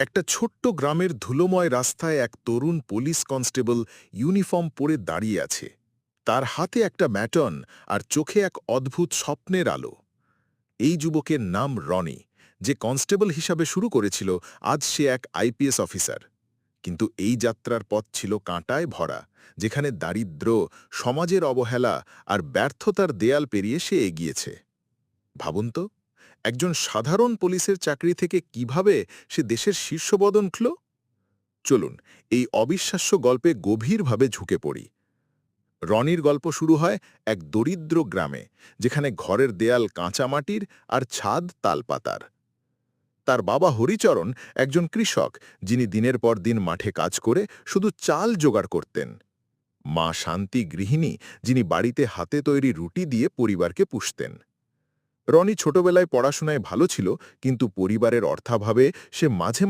একটা ছোট্ট গ্রামের ধুলোময় রাস্তায় এক তরুণ পুলিশ কনস্টেবল ইউনিফর্ম পরে দাঁড়িয়ে আছে। তার হাতে একটা ম্যাটন আর চোখে এক অদ্ভুত স্বপ্নের আলো। এই যুবকের নাম রনি, যে কনস্টেবল হিসাবে শুরু করেছিল, আজ সে এক আইপিএস অফিসার। কিন্তু এই যাত্রার পথ ছিল কাঁটায় ভরা, যেখানে দারিদ্র, সমাজের অবহেলা আর ব্যর্থতার দেয়াল পেরিয়ে সে এগিয়েছে। ভাবুন তো একজন সাধারণ পুলিশের চাকরি থেকে কীভাবে সে দেশের শীর্ষবদন উঠল? চলুন, এই অবিশ্বাস্য গল্পে গভীরভাবে ঝুঁকে পড়ি। রনির গল্প শুরু হয় এক দরিদ্র গ্রামে, যেখানে ঘরের দেয়াল কাঁচামাটির আর ছাদ তালপাতার। তার বাবা হরিচরণ একজন কৃষক, যিনি দিনের পর দিন মাঠে কাজ করে শুধু চাল জোগাড় করতেন। মা শান্তি গৃহিণী, যিনি বাড়িতে হাতে তৈরি রুটি দিয়ে পরিবারকে পুষতেন। রনি ছোটবেলায় পড়াশোনায় ভালো ছিল কিন্তু পরিবারের অর্থাভাবে সে মাঝে